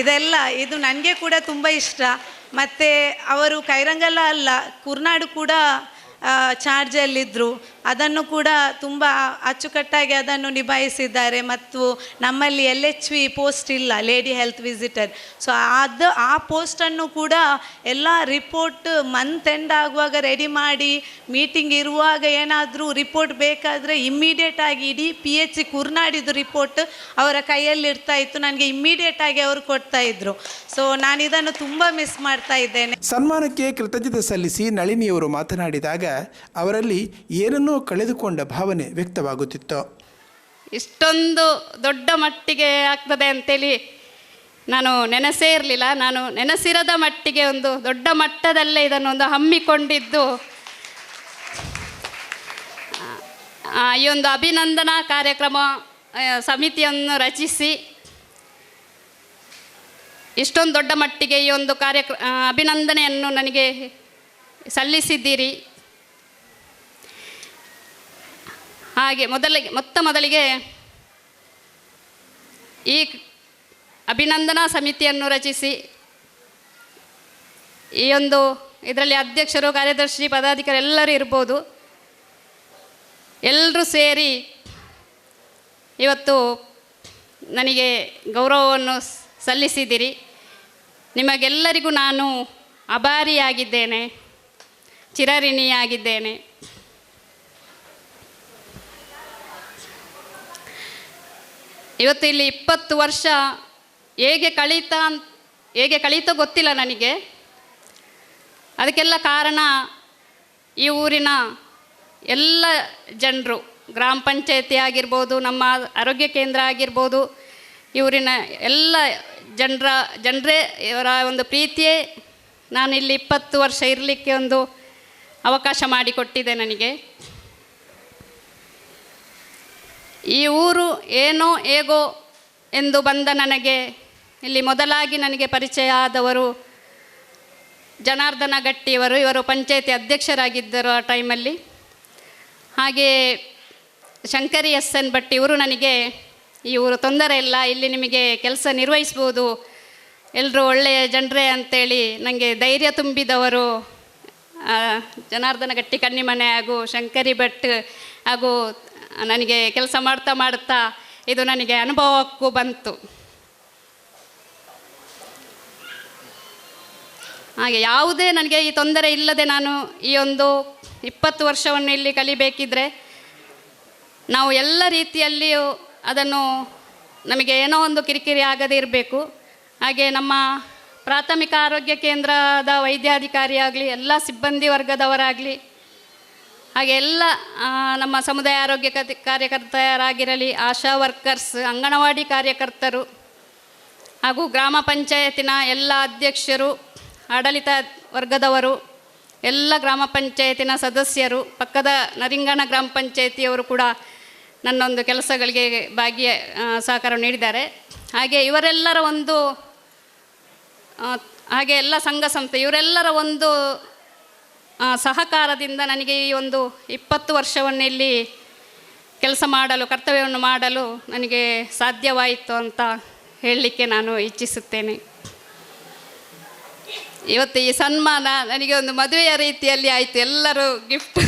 ಇದೆಲ್ಲ, ಇದು ನನಗೆ ಕೂಡ ತುಂಬ ಇಷ್ಟ. ಮತ್ತು ಅವರು ಕೈರಂಗಲ್ಲ ಅಲ್ಲ, ಕುರ್ನಾಡು ಕೂಡ ಚಾರ್ಜಲ್ಲಿದ್ದರು ಅದನ್ನು ಕೂಡ ತುಂಬ ಅಚ್ಚುಕಟ್ಟಾಗಿ ಅದನ್ನು ನಿಭಾಯಿಸಿದ್ದಾರೆ. ಮತ್ತು ನಮ್ಮಲ್ಲಿ ಎಲ್ ಎಚ್ ವಿ ಪೋಸ್ಟ್ ಇಲ್ಲ ಲೇಡಿ ಹೆಲ್ತ್ ವಿಸಿಟರ್ ಸೊ ಅದು, ಆ ಪೋಸ್ಟನ್ನು ಕೂಡ ಎಲ್ಲ ರಿಪೋರ್ಟ್ ಮಂತ್ ಎಂಡ್ ಆಗುವಾಗ ರೆಡಿ ಮಾಡಿ ಮೀಟಿಂಗ್ ಇರುವಾಗ ಏನಾದರೂ ರಿಪೋರ್ಟ್ ಬೇಕಾದರೆ ಇಮ್ಮಿಡಿಯೇಟ್ ಆಗಿ ಇಡೀ ಪಿ ಎಚ್ ಸಿ ಕುರ್ನಾಡಿದ್ದು ರಿಪೋರ್ಟ್ ಅವರ ಕೈಯಲ್ಲಿ ಇರ್ತಾ ಇತ್ತು. ನನಗೆ ಇಮ್ಮಿಡಿಯೇಟ್ ಆಗಿ ಅವರು ಕೊಡ್ತಾ ಇದ್ರು. ಸೊ ನಾನು ಇದನ್ನು ತುಂಬ ಮಿಸ್ ಮಾಡ್ತಾ ಇದ್ದೇನೆ. ಸನ್ಮಾನಕ್ಕೆ ಕೃತಜ್ಞತೆ ಸಲ್ಲಿಸಿ ನಳಿನಿಯವರು ಮಾತನಾಡಿದಾಗ ಅವರಲ್ಲಿ ಏನನ್ನೋ ಕಳೆದುಕೊಂಡ ಭಾವನೆ ವ್ಯಕ್ತವಾಗುತ್ತಿತ್ತು. ಇಷ್ಟೊಂದು ದೊಡ್ಡ ಮಟ್ಟಿಗೆ ಆಗ್ತದೆ ಅಂತೇಳಿ ನಾನು ನೆನೆಸೇ ಇರಲಿಲ್ಲ. ನಾನು ನೆನೆಸಿರದ ಮಟ್ಟಿಗೆ ಒಂದು ದೊಡ್ಡ ಮಟ್ಟದಲ್ಲೇ ಇದನ್ನೊಂದು ಹಮ್ಮಿಕೊಂಡಿದ್ದು. ಆ, ಈ ಒಂದು ಅಭಿನಂದನಾ ಕಾರ್ಯಕ್ರಮ ಸಮಿತಿಯನ್ನು ರಚಿಸಿ ಇಷ್ಟೊಂದು ದೊಡ್ಡ ಮಟ್ಟಿಗೆ ಈ ಒಂದು ಕಾರ್ಯಕ್ರ ಅಭಿನಂದನೆಯನ್ನು ನನಗೆ ಸಲ್ಲಿಸಿದ್ದೀರಿ. ಹಾಗೆ ಮೊದಲಿಗೆ, ಮೊತ್ತ ಮೊದಲಿಗೆ ಈ ಅಭಿನಂದನಾ ಸಮಿತಿಯನ್ನು ರಚಿಸಿ, ಈ ಒಂದು ಇದರಲ್ಲಿ ಅಧ್ಯಕ್ಷರು, ಕಾರ್ಯದರ್ಶಿ, ಪದಾಧಿಕಾರಿ ಎಲ್ಲರೂ ಇರ್ಬೋದು. ಎಲ್ಲರೂ ಸೇರಿ ಇವತ್ತು ನನಗೆ ಗೌರವವನ್ನು ಸ್- ಸಲ್ಲಿಸಿದಿರಿ ನಿಮಗೆಲ್ಲರಿಗೂ ನಾನು ಅಭಾರಿಯಾಗಿದ್ದೇನೆ, ಚಿರಋಣಿಯಾಗಿದ್ದೇನೆ. ಇವತ್ತು ಇಲ್ಲಿ ಇಪ್ಪತ್ತು ವರ್ಷ ಹೇಗೆ ಕಳೀತಾ ಹೇಗೆ ಕಳೀತೋ ಗೊತ್ತಿಲ್ಲ ನನಗೆ. ಅದಕ್ಕೆಲ್ಲ ಕಾರಣ ಈ ಊರಿನ ಎಲ್ಲ ಜನರು, ಗ್ರಾಮ ಪಂಚಾಯತಿ ಆಗಿರ್ಬೋದು, ನಮ್ಮ ಆರೋಗ್ಯ ಕೇಂದ್ರ ಆಗಿರ್ಬೋದು ಇವರಿನ ಎಲ್ಲ ಜನರ, ಜನರೇ ಇವರ ಒಂದು ಪ್ರೀತಿಯೇ ನಾನು ಇಲ್ಲಿ ಇಪ್ಪತ್ತು ವರ್ಷ ಇರಲಿಕ್ಕೆ ಒಂದು ಅವಕಾಶ ಮಾಡಿಕೊಟ್ಟಿದೆ ನನಗೆ. ಈ ಊರು ಏನೋ ಹೇಗೋ ಎಂದು ಬಂದ ನನಗೆ, ಇಲ್ಲಿ ಮೊದಲಾಗಿ ನನಗೆ ಪರಿಚಯ ಆದವರು ಜನಾರ್ದನ ಗಟ್ಟಿಯವರು. ಇವರು ಪಂಚಾಯತಿ ಅಧ್ಯಕ್ಷರಾಗಿದ್ದರು ಆ ಟೈಮಲ್ಲಿ. ಹಾಗೆಯೇ ಶಂಕರಿ ಎಸ್ ಎನ್ ಭಟ್ ಇವರು ನನಗೆ, ಈ ಊರು ತೊಂದರೆ ಇಲ್ಲ, ಇಲ್ಲಿ ನಿಮಗೆ ಕೆಲಸ ನಿರ್ವಹಿಸ್ಬೋದು ಎಲ್ಲರೂ ಒಳ್ಳೆಯ ಜನರೇ ಅಂತೇಳಿ ನನಗೆ ಧೈರ್ಯ ತುಂಬಿದವರು ಜನಾರ್ದನ ಗಟ್ಟಿ ಕನ್ನಿಮನೆ ಹಾಗೂ ಶಂಕರಿ ಭಟ್ ಹಾಗೂ ನನಗೆ ಕೆಲಸ ಮಾಡ್ತಾ ಮಾಡ್ತಾ ಇದು ನನಗೆ ಅನುಭವಕ್ಕೂ ಬಂತು. ಹಾಗೆ ಯಾವುದೇ ನನಗೆ ಈ ತೊಂದರೆ ಇಲ್ಲದೆ ನಾನು ಈ ಒಂದು ಇಪ್ಪತ್ತು ವರ್ಷವನ್ನು ಇಲ್ಲಿ ಕಲಿಬೇಕಿದ್ರೆ ನಾವು ಎಲ್ಲ ರೀತಿಯಲ್ಲಿಯೂ ಅದನ್ನು ನಮಗೆ ಏನೋ ಒಂದು ಕಿರಿಕಿರಿ ಆಗದೇ ಇರಬೇಕು. ಹಾಗೆ ನಮ್ಮ ಪ್ರಾಥಮಿಕ ಆರೋಗ್ಯ ಕೇಂದ್ರದ ವೈದ್ಯಾಧಿಕಾರಿಯಾಗಲಿ ಎಲ್ಲ ಸಿಬ್ಬಂದಿ ವರ್ಗದವರಾಗಲಿ ಹಾಗೆ ಎಲ್ಲ ನಮ್ಮ ಸಮುದಾಯ ಆರೋಗ್ಯ ಕಾರ್ಯಕರ್ತರಾಗಿರಲಿ ಆಶಾ ವರ್ಕರ್ಸ್, ಅಂಗನವಾಡಿ ಕಾರ್ಯಕರ್ತರು, ಹಾಗೂ ಗ್ರಾಮ ಪಂಚಾಯತಿನ ಎಲ್ಲ ಅಧ್ಯಕ್ಷರು, ಆಡಳಿತ ವರ್ಗದವರು, ಎಲ್ಲ ಗ್ರಾಮ ಪಂಚಾಯತಿನ ಸದಸ್ಯರು, ಪಕ್ಕದ ನರಿಂಗಣ ಗ್ರಾಮ ಪಂಚಾಯತಿಯವರು ಕೂಡ ನನ್ನೊಂದು ಕೆಲಸಗಳಿಗೆ ಭಾಗಿಯ ಸಹಕಾರ ನೀಡಿದ್ದಾರೆ. ಹಾಗೆ ಇವರೆಲ್ಲರ ಒಂದು ಹಾಗೆ ಎಲ್ಲ ಸಂಘ ಸಂಸ್ಥೆ, ಇವರೆಲ್ಲರ ಒಂದು ಸಹಕಾರದಿಂದ ನನಗೆ ಈ ಒಂದು ಇಪ್ಪತ್ತು ವರ್ಷವನ್ನು ಇಲ್ಲಿ ಕೆಲಸ ಮಾಡಲು, ಕರ್ತವ್ಯವನ್ನು ಮಾಡಲು ನನಗೆ ಸಾಧ್ಯವಾಯಿತು ಅಂತ ಹೇಳಲಿಕ್ಕೆ ನಾನು ಇಚ್ಛಿಸುತ್ತೇನೆ. ಇವತ್ತು ಈ ಸನ್ಮಾನ ನನಗೆ ಒಂದು ಮದುವೆಯ ರೀತಿಯಲ್ಲಿ ಆಯಿತು. ಎಲ್ಲರೂ ಗಿಫ್ಟ್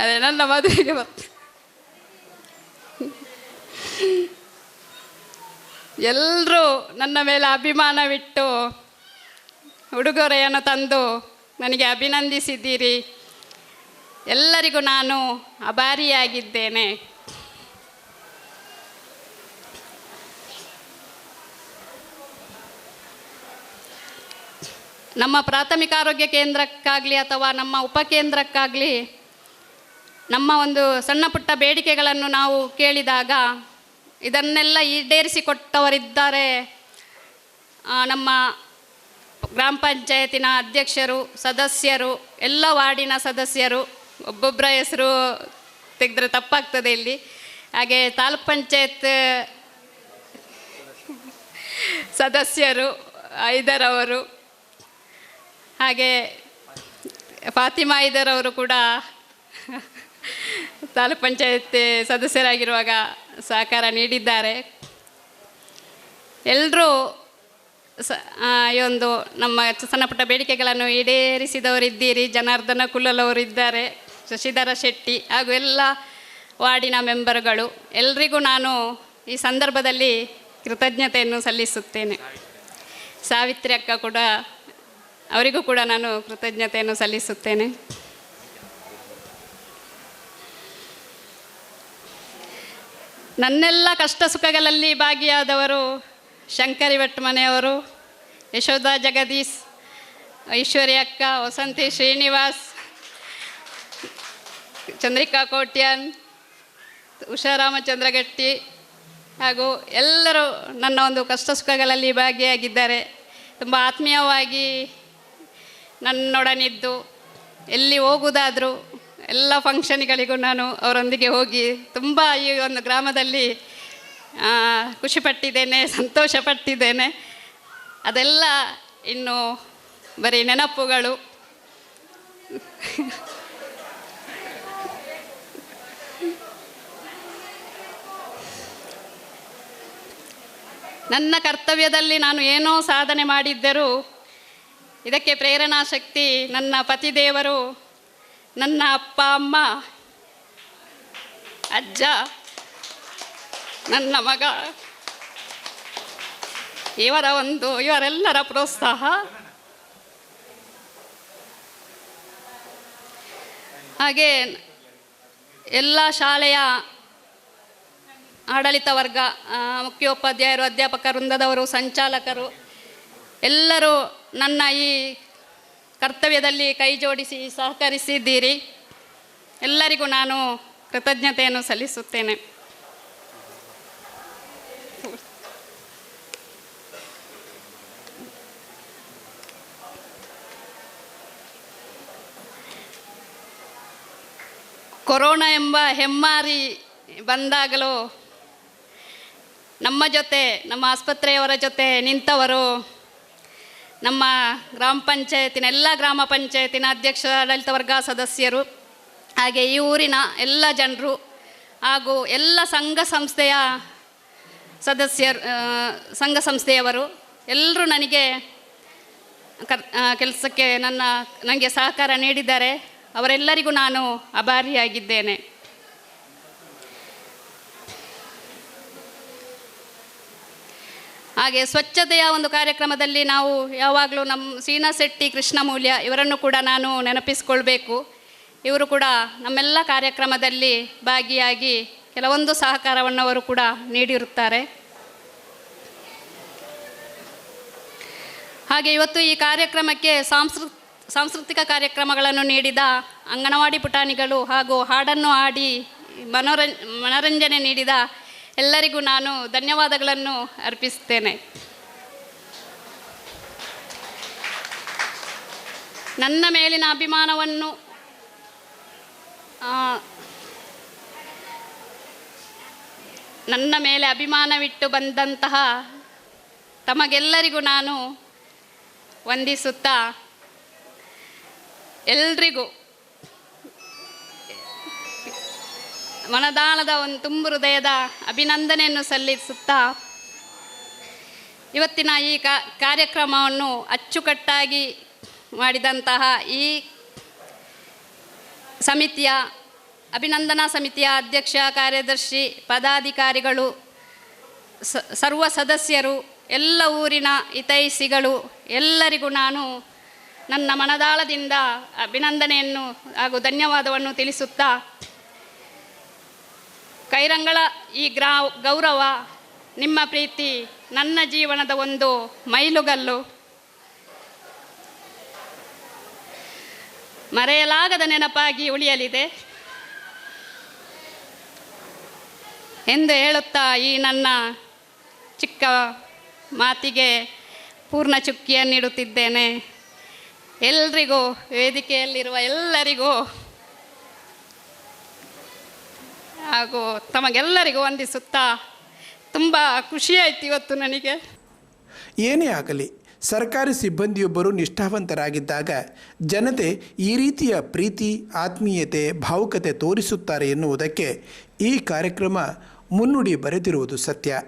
ಅದೇ ನನ್ನ ಮದುವೆಗೆ ಬಂತು ಎಲ್ಲರೂ ನನ್ನ ಮೇಲೆ ಅಭಿಮಾನವಿಟ್ಟು ಉಡುಗೊರೆಯನ್ನು ತಂದು ನನಗೆ ಅಭಿನಂದಿಸಿದ್ದೀರಿ. ಎಲ್ಲರಿಗೂ ನಾನು ಅಭಾರಿಯಾಗಿದ್ದೇನೆ. ನಮ್ಮ ಪ್ರಾಥಮಿಕ ಆರೋಗ್ಯ ಕೇಂದ್ರಕ್ಕಾಗಲಿ ಅಥವಾ ನಮ್ಮ ಉಪಕೇಂದ್ರಕ್ಕಾಗಲಿ ನಮ್ಮ ಒಂದು ಸಣ್ಣ ಪುಟ್ಟ ಬೇಡಿಕೆಗಳನ್ನು ನಾವು ಕೇಳಿದಾಗ ಇದನ್ನೆಲ್ಲ ಈಡೇರಿಸಿಕೊಟ್ಟವರಿದ್ದಾರೆ. ನಮ್ಮ ಗ್ರಾಮ ಪಂಚಾಯತಿನ ಅಧ್ಯಕ್ಷರು, ಸದಸ್ಯರು, ಎಲ್ಲ ವಾರ್ಡಿನ ಸದಸ್ಯರು ಒಬ್ಬೊಬ್ಬರ ಹೆಸರು ತೆಗೆದ್ರೆ ತಪ್ಪಾಗ್ತದೆ ಇಲ್ಲಿ. ಹಾಗೆ ತಾಲೂಕ್ ಪಂಚಾಯತ್ ಸದಸ್ಯರು, ಐದರವರು, ಹಾಗೆ ಫಾತಿಮಾ ಐದರವರು ಕೂಡ ತಾಲೂಕ್ ಪಂಚಾಯತ್ ಸದಸ್ಯರಾಗಿರುವಾಗ ಸಹಕಾರ ನೀಡಿದ್ದಾರೆ. ಎಲ್ಲರೂ ಸ ಈ ಒಂದು ನಮ್ಮ ಸಣ್ಣ ಪುಟ್ಟ ಬೇಡಿಕೆಗಳನ್ನು ಈಡೇರಿಸಿದವರಿದ್ದೀರಿ, ಜನಾರ್ದನ ಕುಲ್ಲಲವರಿದ್ದಾರೆ ಶಶಿಧರ ಶೆಟ್ಟಿ ಹಾಗೂ ಎಲ್ಲ ವಾರ್ಡಿನ ಮೆಂಬರ್ಗಳು. ಎಲ್ರಿಗೂ ನಾನು ಈ ಸಂದರ್ಭದಲ್ಲಿ ಕೃತಜ್ಞತೆಯನ್ನು ಸಲ್ಲಿಸುತ್ತೇನೆ. ಸಾವಿತ್ರಿ ಅಕ್ಕ ಕೂಡ, ಅವರಿಗೂ ಕೂಡ ನಾನು ಕೃತಜ್ಞತೆಯನ್ನು ಸಲ್ಲಿಸುತ್ತೇನೆ. ನನ್ನೆಲ್ಲ ಕಷ್ಟ ಸುಖಗಳಲ್ಲಿ ಭಾಗಿಯಾದವರು ಶಂಕರಿ ಭಟ್ ಮನೆಯವರು, ಯಶೋಧ ಜಗದೀಶ್ ಐಶ್ವರ್ಯ ಅಕ್ಕ ವಸಂತಿ ಶ್ರೀನಿವಾಸ್, ಚಂದ್ರಿಕಾ ಕೋಟ್ಯಾನ್ ಉಷಾ ರಾಮಚಂದ್ರಗಟ್ಟಿ ಹಾಗೂ ಎಲ್ಲರೂ ನನ್ನ ಒಂದು ಕಷ್ಟ ಸುಖಗಳಲ್ಲಿ ಭಾಗಿಯಾಗಿದ್ದಾರೆ. ತುಂಬ ಆತ್ಮೀಯವಾಗಿ ನನ್ನೊಡನಿದ್ದು, ಎಲ್ಲಿ ಹೋಗುವುದಾದರೂ ಎಲ್ಲ ಫಂಕ್ಷನ್ಗಳಿಗೂ ನಾನು ಅವರೊಂದಿಗೆ ಹೋಗಿ ತುಂಬ ಈ ಒಂದು ಗ್ರಾಮದಲ್ಲಿ ಖುಷಿಪಟ್ಟಿದ್ದೇನೆ ಸಂತೋಷ ಪಟ್ಟಿದ್ದೇನೆ ಅದೆಲ್ಲ ಇನ್ನು ಬರೀ ನೆನಪುಗಳು. ನನ್ನ ಕರ್ತವ್ಯದಲ್ಲಿ ನಾನು ಏನೋ ಸಾಧನೆ ಮಾಡಿದ್ದರೂ, ಇದಕ್ಕೆ ಪ್ರೇರಣಾ ಶಕ್ತಿ ನನ್ನ ಪತಿದೇವರು ನನ್ನ ಅಪ್ಪ, ಅಮ್ಮ, ಅಜ್ಜ, ನನ್ನ ಮಗ, ಇವರ ಒಂದು, ಇವರೆಲ್ಲರ ಪ್ರೋತ್ಸಾಹ. ಹಾಗೆ ಎಲ್ಲ ಶಾಲೆಯ ಆಡಳಿತ ವರ್ಗ ಮುಖ್ಯೋಪಾಧ್ಯಾಯರು, ಅಧ್ಯಾಪಕ, ವೃಂದದವರು, ಸಂಚಾಲಕರು, ಎಲ್ಲರೂ ನನ್ನ ಈ ಕರ್ತವ್ಯದಲ್ಲಿ ಕೈ ಜೋಡಿಸಿ ಸಹಕರಿಸಿದ್ದೀರಿ. ಎಲ್ಲರಿಗೂ ನಾನು ಕೃತಜ್ಞತೆಯನ್ನು ಸಲ್ಲಿಸುತ್ತೇನೆ. ಕೊರೋನಾ ಎಂಬ ಹೆಮ್ಮಾರಿ ಬಂದಾಗಲೂ ನಮ್ಮ ಜೊತೆ, ನಮ್ಮ ಆಸ್ಪತ್ರೆಯವರ ಜೊತೆ ನಿಂತವರು ನಮ್ಮ ಗ್ರಾಮ ಪಂಚಾಯತಿನ ಎಲ್ಲ ಗ್ರಾಮ ಪಂಚಾಯತಿನ ಅಧ್ಯಕ್ಷ ಆಡಳಿತ ವರ್ಗ ಸದಸ್ಯರು, ಹಾಗೆ ಈ ಊರಿನ ಎಲ್ಲ ಜನರು ಹಾಗೂ ಎಲ್ಲ ಸಂಘ ಸಂಸ್ಥೆಯ ಸದಸ್ಯರು ಸಂಘ ಸಂಸ್ಥೆಯವರು ಎಲ್ಲರೂ ನನಗೆ ಕರ್ ಕೆಲಸಕ್ಕೆ ನನ್ನ ನನಗೆ ಸಹಕಾರ ನೀಡಿದ್ದಾರೆ. ಅವರೆಲ್ಲರಿಗೂ ನಾನು ಅಭಾರಿಯಾಗಿದ್ದೇನೆ ಹಾಗೆ ಸ್ವಚ್ಛತೆಯ ಒಂದು ಕಾರ್ಯಕ್ರಮದಲ್ಲಿ ನಾವು ಯಾವಾಗಲೂ ನಮ್ಮ ಸೀನಾ ಶೆಟ್ಟಿ ಕೃಷ್ಣಮೂಲ್ಯ ಇವರನ್ನು ಕೂಡ ನಾನು ನೆನಪಿಸಿಕೊಳ್ಬೇಕು. ಇವರು ಕೂಡ ನಮ್ಮೆಲ್ಲ ಕಾರ್ಯಕ್ರಮದಲ್ಲಿ ಭಾಗಿಯಾಗಿ ಕೆಲವೊಂದು ಸಹಕಾರವನ್ನು ಅವರು ಕೂಡ ನೀಡಿರುತ್ತಾರೆ. ಹಾಗೆ ಇವತ್ತು ಈ ಕಾರ್ಯಕ್ರಮಕ್ಕೆ ಸಾಂಸ್ಕೃ, ಸಾಂಸ್ಕೃತಿಕ ಕಾರ್ಯಕ್ರಮಗಳನ್ನು ನೀಡಿದ ಅಂಗನವಾಡಿ ಪುಟಾಣಿಗಳು ಹಾಗೂ ಹಾಡನ್ನು ಹಾಡಿ ಮನೋರಂಜ, ಮನೋರಂಜನೆ ನೀಡಿದ ಎಲ್ಲರಿಗೂ ನಾನು ಧನ್ಯವಾದಗಳನ್ನು ಅರ್ಪಿಸ್ತೇನೆ. ನನ್ನ ಮೇಲಿನ ಅಭಿಮಾನವನ್ನು ನನ್ನ ಮೇಲೆ ಅಭಿಮಾನವಿಟ್ಟು ಬಂದಂತಹ ತಮಗೆಲ್ಲರಿಗೂ ನಾನು ವಂದಿಸುತ್ತಾ, ಎಲ್ರಿಗೂ ಮನದಾಳದ ಒಂದು ತುಂಬು ಹೃದಯದ ಅಭಿನಂದನೆಯನ್ನು ಸಲ್ಲಿಸುತ್ತಾ ಇವತ್ತಿನ ಈ ಕಾರ್ಯಕ್ರಮವನ್ನು ಅಚ್ಚುಕಟ್ಟಾಗಿ ಮಾಡಿದಂತಹ ಈ ಸಮಿತಿಯ, ಅಭಿನಂದನಾ ಸಮಿತಿಯ ಅಧ್ಯಕ್ಷ, ಕಾರ್ಯದರ್ಶಿ, ಪದಾಧಿಕಾರಿಗಳು ಸರ್ವ ಸದಸ್ಯರು, ಎಲ್ಲ ಊರಿನ ಹಿತೈಷಿಗಳು, ಎಲ್ಲರಿಗೂ ನಾನು ನನ್ನ ಮನದಾಳದಿಂದ ಅಭಿನಂದನೆಯನ್ನು ಹಾಗೂ ಧನ್ಯವಾದವನ್ನು ತಿಳಿಸುತ್ತಾ ಕೈರಂಗಳ ಈ ಗ್ರಾ, ಗೌರವ, ನಿಮ್ಮ ಪ್ರೀತಿ, ನನ್ನ ಜೀವನದ ಒಂದು ಮೈಲುಗಲ್ಲು. ಮರೆಯಲಾಗದ ನೆನಪಾಗಿ ಉಳಿಯಲಿದೆ. ಎಂದು ಹೇಳುತ್ತಾ ಈ ನನ್ನ ಚಿಕ್ಕ ಮಾತಿಗೆ ಪೂರ್ಣ ಚುಕ್ಕಿಯನ್ನು ನೀಡುತ್ತಿದ್ದೇನೆ. ಎಲ್ರಿಗೂ ವೇದಿಕೆಯಲ್ಲಿರುವ ಎಲ್ಲರಿಗೂ ಹಾಗೂ ತಮಗೆಲ್ಲರಿಗೂ ವಂದಿಸುತ್ತಾ ತುಂಬ ಖುಷಿಯಾಯ್ತು ಇವತ್ತು ನನಗೆ. ಏನೇ ಆಗಲಿ, ಸರ್ಕಾರಿ ಸಿಬ್ಬಂದಿಯೊಬ್ಬರು ನಿಷ್ಠಾವಂತರಾಗಿದ್ದಾಗ ಜನತೆ ಈ ರೀತಿಯ ಪ್ರೀತಿ, ಆತ್ಮೀಯತೆ, ಭಾವುಕತೆ ತೋರಿಸುತ್ತಾರೆ ಎನ್ನುವುದಕ್ಕೆ ಈ ಕಾರ್ಯಕ್ರಮ ಮುನ್ನುಡಿ ಬರೆದಿರುವುದು ಸತ್ಯ.